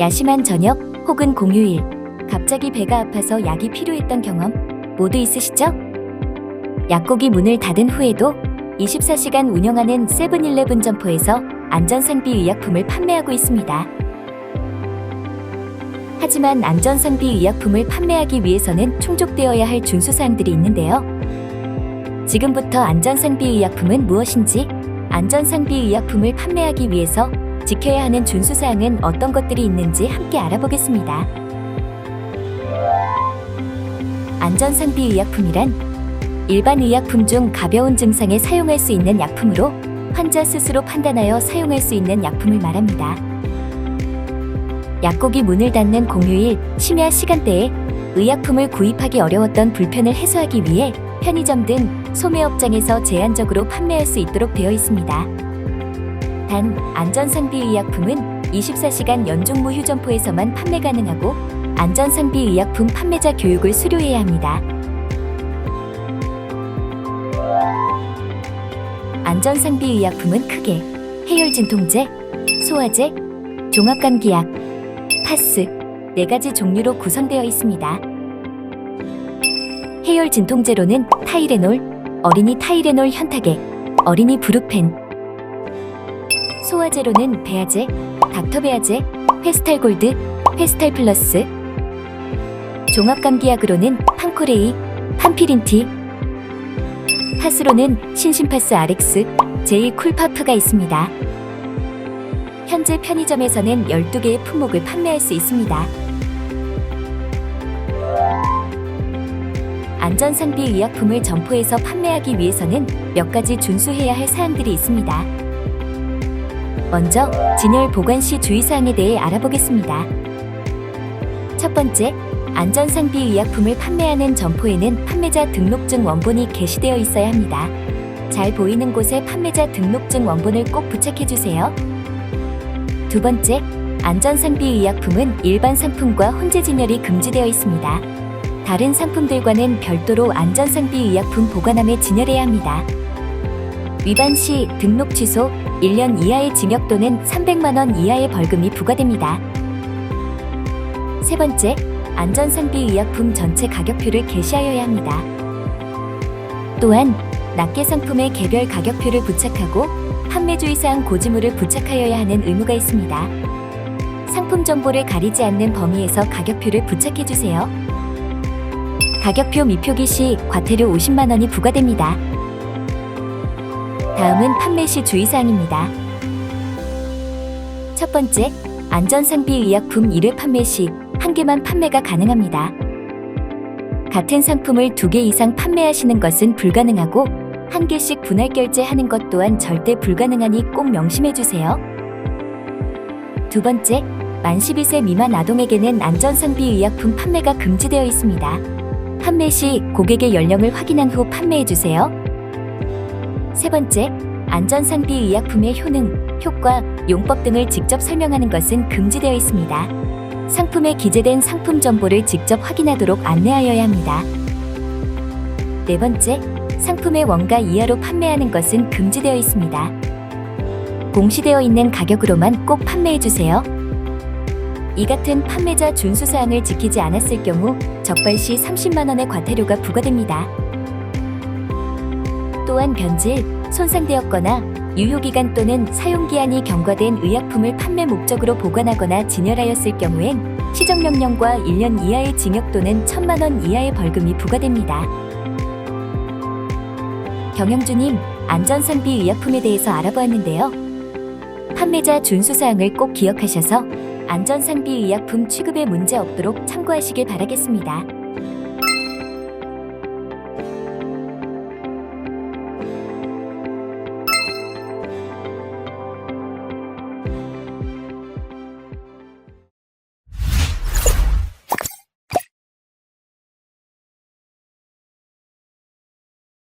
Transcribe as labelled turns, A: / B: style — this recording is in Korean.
A: 야심한 저녁 혹은 공휴일, 갑자기 배가 아파서 약이 필요했던 경험 모두 있으시죠? 약국이 문을 닫은 후에도 24시간 운영하는 세븐일레븐 점포에서 안전상비 의약품을 판매하고 있습니다. 하지만 안전상비 의약품을 판매하기 위해서는 충족되어야 할 준수사항들이 있는데요. 지금부터 안전상비 의약품은 무엇인지, 안전상비 의약품을 판매하기 위해서 지켜야 하는 준수사항은 어떤 것들이 있는지 함께 알아보겠습니다. 안전상비 의약품이란 일반 의약품 중 가벼운 증상에 사용할 수 있는 약품으로 환자 스스로 판단하여 사용할 수 있는 약품을 말합니다. 약국이 문을 닫는 공휴일, 심야 시간대에 의약품을 구입하기 어려웠던 불편을 해소하기 위해 편의점 등 소매업장에서 제한적으로 판매할 수 있도록 되어 있습니다. 단, 안전상비 의약품은 24시간 연중무 휴점포에서만 판매 가능하고 안전상비 의약품 판매자 교육을 수료해야 합니다. 안전상비 의약품은 크게 해열 진통제, 소화제, 종합감기약, 파스 네 가지 종류로 구성되어 있습니다. 해열 진통제로는 타이레놀, 어린이 타이레놀 현타계, 어린이 브루펜. 소화제로는 베아제, 닥터베아제, 페스탈골드, 페스탈 플러스. 종합감기약으로는 판코레이, 판피린티. 파스로는 신심파스 RX, 제이 쿨파프가 있습니다. 현재 편의점에서는 12개의 품목을 판매할 수 있습니다. 안전상비 의약품을 점포에서 판매하기 위해서는 몇 가지 준수해야 할 사항들이 있습니다. 먼저 진열 보관 시 주의사항에 대해 알아보겠습니다. 첫 번째, 안전상비 의약품을 판매하는 점포에는 판매자 등록증 원본이 게시되어 있어야 합니다. 잘 보이는 곳에 판매자 등록증 원본을 꼭 부착해 주세요. 두 번째, 안전상비 의약품은 일반 상품과 혼재 진열이 금지되어 있습니다. 다른 상품들과는 별도로 안전상비 의약품 보관함에 진열해야 합니다. 위반 시 등록 취소, 1년 이하의 징역 또는 300만 원 이하의 벌금이 부과됩니다. 세 번째, 안전상비 의약품 전체 가격표를 게시하여야 합니다. 또한 낱개 상품의 개별 가격표를 부착하고 판매주의사항 고지물을 부착하여야 하는 의무가 있습니다. 상품 정보를 가리지 않는 범위에서 가격표를 부착해 주세요. 가격표 미표기 시 과태료 50만 원이 부과됩니다. 다음은 판매 시 주의사항입니다. 첫 번째, 안전상비 의약품 1회 판매 시 한 개만 판매가 가능합니다. 같은 상품을 두 개 이상 판매하시는 것은 불가능하고 한 개씩 분할 결제하는 것 또한 절대 불가능하니 꼭 명심해 주세요. 두 번째, 만 12세 미만 아동에게는 안전상비 의약품 판매가 금지되어 있습니다. 판매 시 고객의 연령을 확인한 후 판매해 주세요. 세 번째, 안전상비 의약품의 효능, 효과, 용법 등을 직접 설명하는 것은 금지되어 있습니다. 상품에 기재된 상품 정보를 직접 확인하도록 안내하여야 합니다. 네 번째, 상품의 원가 이하로 판매하는 것은 금지되어 있습니다. 공시되어 있는 가격으로만 꼭 판매해 주세요. 이 같은 판매자 준수 사항을 지키지 않았을 경우 적발 시 30만 원의 과태료가 부과됩니다. 또한 변질, 손상되었거나 유효기간 또는 사용기한이 경과된 의약품을 판매 목적으로 보관하거나 진열하였을 경우엔 시정명령과 1년 이하의 징역 또는 1천만 원 이하의 벌금이 부과됩니다. 경영주님, 안전상비 의약품에 대해서 알아보았는데요. 판매자 준수사항을 꼭 기억하셔서 안전상비 의약품 취급에 문제 없도록 참고하시길 바라겠습니다.